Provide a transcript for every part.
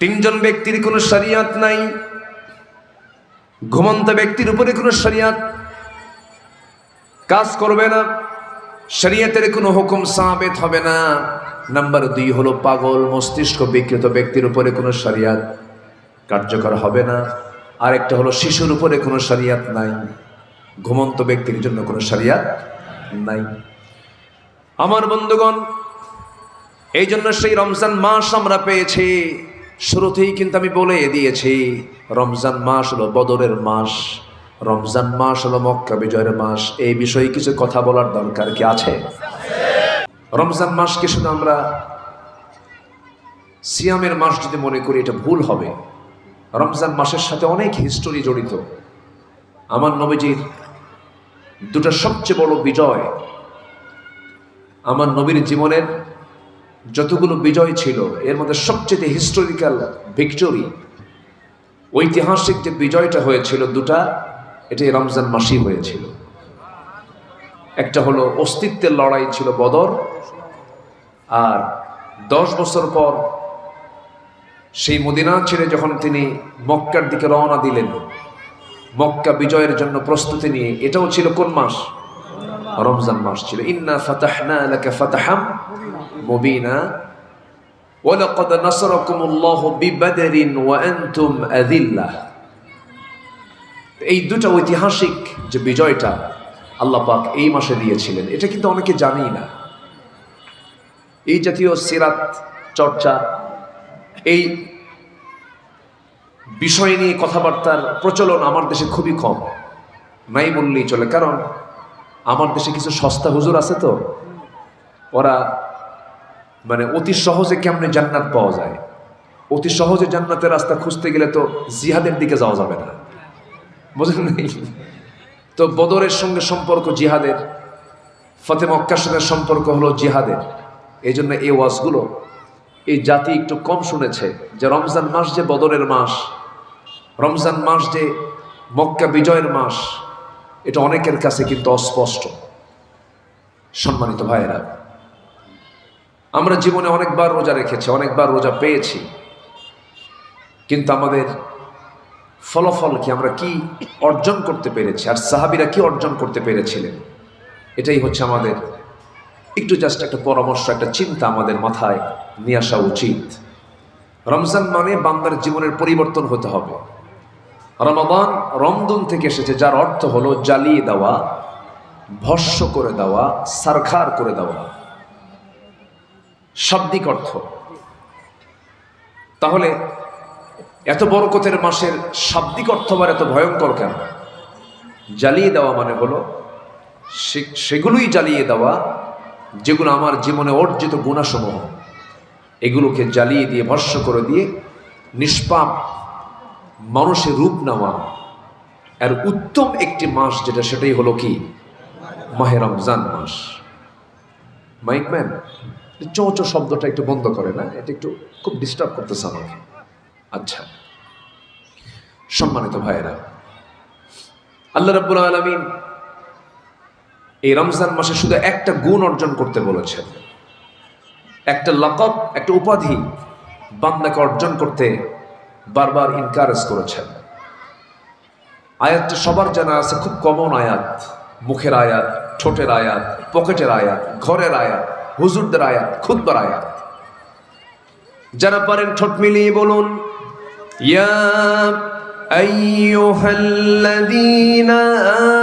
তিনজন ব্যক্তির কোনো শরিয়াত নাই, ঘুমন্ত ব্যক্তির উপরে কোনো শরিয়াত, কাজ করবে না, শরিয়াতের কোনো হুকুম সাবেত হবে না। নাম্বার দুই হলো পাগল, মস্তিষ্ক বিকৃত ব্যক্তির উপরে কোনো শরিয়াত কার্যকর হবে না। আরেকটা হলো শিশুর উপরে কোনো শরিয়াত নাই, ঘুমন্ত ব্যক্তির জন্য কোনো শরিয়াত নাই। আমার বন্ধুগণ এই জন্য সেই রমজান মাস আমরা পেয়েছি। শুরুতেই কিন্তু আমি বলে দিয়েছি, রমজান মাস হলো বদরের মাস, রমজান মাস হলো মক্কা বিজয়ের মাস, এই বিষয়ে কিছু কথা বলার দরকার কি আছে? রমজান মাসকে শুধু আমরা সিয়ামের মাস যদি মনে করি, এটা ভুল হবে। রমজান মাসের সাথে অনেক হিস্টোরি জড়িত। আমার নবীজির দুটো সবচেয়ে বড় বিজয়, আমার নবীর জীবনের যতগুলো বিজয় ছিল, এর মধ্যে সবচেয়ে হিস্টোরিক্যাল ভিক্টোরি ঐতিহাসিক যে বিজয়টা হয়েছিল দুটা, এটি রমজান মাসি হয়েছিল। একটা হলো অস্তিত্বের লড়াই ছিল বদর, আর দশ বছর পর সেই মদিনা ছেড়ে যখন তিনি মক্কার দিকে রওনা দিলেন, মক্কা বিজয়ের জন্য প্রস্তুতি নিয়ে, এটাও ছিল কোন মাস? রমজান মাস ছিল। ইন্না ফাতাহনা ফাতাহাম মুবিনা ولقد نصركم الله ببدر وانتم اذله এই দুটো ঐতিহাসিক যে বিজয়টা আল্লাহ পাক এই মাসে দিয়েছিলেন এটা কিন্তু অনেকে জানেই না এই জাতীয় সিরাত চর্চা এই বিষয় নিয়ে কথাবার্তার প্রচলন আমার দেশে খুবই কম নাই বললেই চলে কারণ আমার দেশে কিছু সস্তা হুজুর আছে তো ওরা মানে অতি সহজে কেমনে জান্নাত পাওয়া যায়? অতি সহজে জান্নাতের রাস্তা খুঁজতে গেলে তো জিহাদের দিকে যাওয়া যাবে না। বোঝেন নাই? তো বদরের সঙ্গে সম্পর্ক জিহাদের ফতে মক্কার সঙ্গে সম্পর্ক হলো জিহাদের। এই জন্য এই ওয়াজগুলো এই জাতি একটু কম শুনেছে যে রমজান মাস যে বদরের মাস, রমজান মাস যে মক্কা বিজয়ের মাস, এটা অনেকের কাছে কিন্তু অস্পষ্ট। সম্মানিত ভাইয়েরা আমরা জীবনে অনেকবার রোজা রেখেছি, অনেকবার রোজা পেয়েছি। কিন্তু আমাদের ফলাফল কি আমরা কি অর্জন করতে পেরেছি, আর সাহাবিরা কি অর্জন করতে পেরেছিলেন? এটাই হচ্ছে আমাদের একটু জাস্ট একটা পরামর্শ, একটা চিন্তা আমাদের মাথায় নিয়ে আসা উচিত। রমজান মানে বান্দার জীবনের পরিবর্তন হতে হবে। রমাদান রমদন থেকে এসেছে, যার অর্থ হলো জ্বালিয়ে দেওয়া, ভস্য করে দেওয়া, সারখার করে দেওয়া। শাব্দিক অর্থ। তাহলে এত বরকতের মাসের শাব্দিক অর্থ আবার এত ভয়ঙ্কর কেন? জ্বালিয়ে দেওয়া মানে হলো সেগুলোই জ্বালিয়ে দেওয়া, যেগুলো আমার জীবনে অর্জিত গুণাসমূহ, এগুলোকে জ্বালিয়ে দিয়ে, ভস্য করে দিয়ে, নিষ্পাপ মানুষের রূপ নেওয়া। আর উত্তম একটি মাস যেটা, সেটাই হলো কি? মাহে রমজান মাস। মাইকম্যান চৌচো শব্দটা একটু বন্ধ করে, না? এটা একটু খুব ডিস্টার্ব করতেছে আমাকে। আচ্ছা। সম্মানিত ভাইয়েরা, আল্লাহ রাব্বুল আলামিন এই রমজান মাসে শুধু একটা গুণ অর্জন করতে বলেছেন। একটা লকব, একটা উপাধি বান্দাকে অর্জন করতে বারবার ইনকারেজ করেছেন। আয়াতটা সবার জানা আছে, খুব কমন আয়াত। মুখের আয়াত, ঠোঁটের আয়াত পকেটের আয়াত, ঘরের আয়াত। হুজুরদের আয়াত খুদ্বার আয়াত যারা পারেন ঠোঁট মিলিয়ে বলুন ইয়া أيها الذين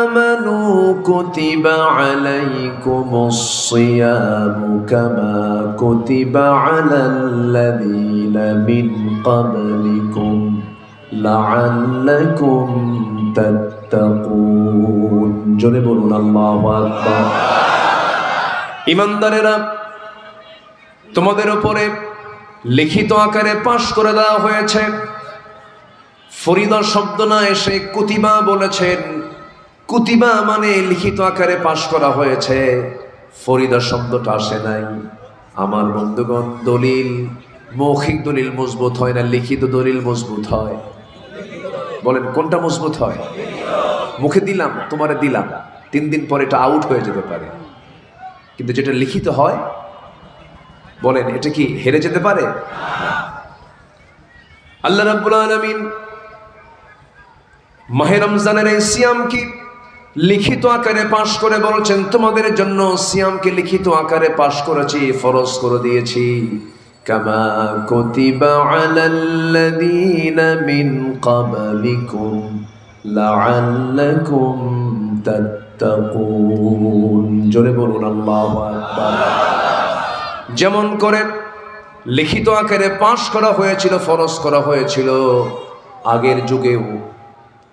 آمنوا كتب عليكم الصيام كما كتب على الذين من قبلكم لعلكم تتقون জোরে বলুন আল্লাহু আকবার ইমানদারেরা তোমাদের উপরে লিখিত আকারে পাশ করে দেওয়া হয়েছে। ফরিদা শব্দ না এসে কুতিবা বলেছেন, কুতিবা মানে লিখিত আকারে পাশ করা হয়েছে। ফরিদা শব্দটা আসে নাই। আমার বন্ধুগণ, দলিল, মৌখিক দলিল মজবুত হয় না, লিখিত দলিল মজবুত হয়। বলেন, কোনটা মজবুত হয়? মুখে দিলাম, তোমারে দিলাম। তিন দিন পরে এটা আউট হয়ে যেতে পারে। কিন্তু যেটা লিখিত হয়, বলেন, এটা কি হেরে যেতে পারে? আল্লাহ রাব্বুল আলামিন মাহে রমজানের এই সিয়ামকে লিখিত আকারে পাশ করে বলছেন, তোমাদের জন্য সিয়ামকে লিখিত আকারে পাশ করেছি, ফরজ করে দিয়েছি। কামা কুতিবা আলাল্লাযীনা মিন ক্বাবলিকুম লাআল্লাকুম তাত্তাকুন জোরে বলুন, আল্লাহু যেমন করে লিখিত আকারে পাশ করা হয়েছিল, ফরজ করা হয়েছিল, আগের যুগেও।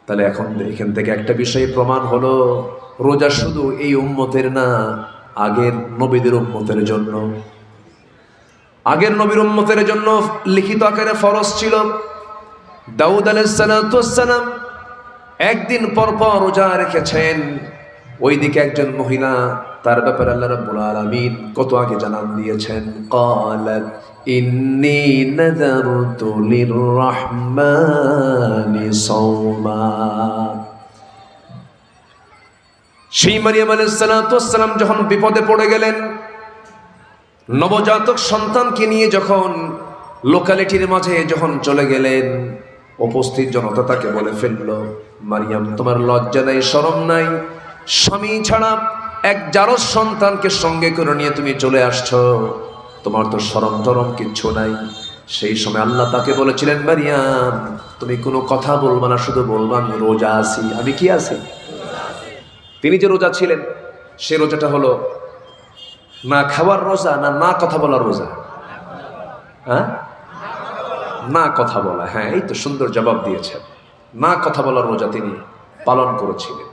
তাহলে এখন এখান থেকে একটা বিষয় প্রমাণ হলো, রোজা শুধু এই উম্মতের না, আগের নবীদের উম্মতের জন্য। আগের নবীর উম্মতের জন্য লিখিত আকারে ফরজ ছিল। দাউদ আলাইসালাম একদিন পর পর রোজা রেখেছেন। ওইদিকে একজন মহিলা, তার ব্যাপারে আল্লাহ রাব্বুল আলামিন কত আগে জানান দিয়েছেন? ক্বালাত ইন্নি নাযারতু লিররহমানি সাওমা। সেই মারিয়াম আলাইহিসসালাম যখন বিপদে পড়ে গেলেন, নবজাতক সন্তানকে নিয়ে যখন লোকালিটির মাঝে যখন চলে গেলেন, উপস্থিত জনতা তাকে বলে ফেলল, মারিয়াম, তোমার লজ্জা নাই, শরম নাই স্বামী ছাড়া এক জারজ সন্তানকে সঙ্গে করে নিয়ে তুমি চলে আসছো। তোমার তো শরম টরম কিচ্ছু নাই। সেই সময় আল্লাহ তাকে বলেছিলেন, মারিয়াম, তুমি কোনো কথা বলবা না, শুধু বলবা, আমি রোজা আছি। আমি কি আছি? তিনি যে রোজা ছিলেন, সে রোজাটা হলো না খাওয়ার রোজা, না না কথা বলার রোজা। হ্যাঁ? না কথা বলা হ্যাঁ এই তো সুন্দর জবাব দিয়েছেন। না কথা বলার রোজা তিনি পালন করেছিলেন।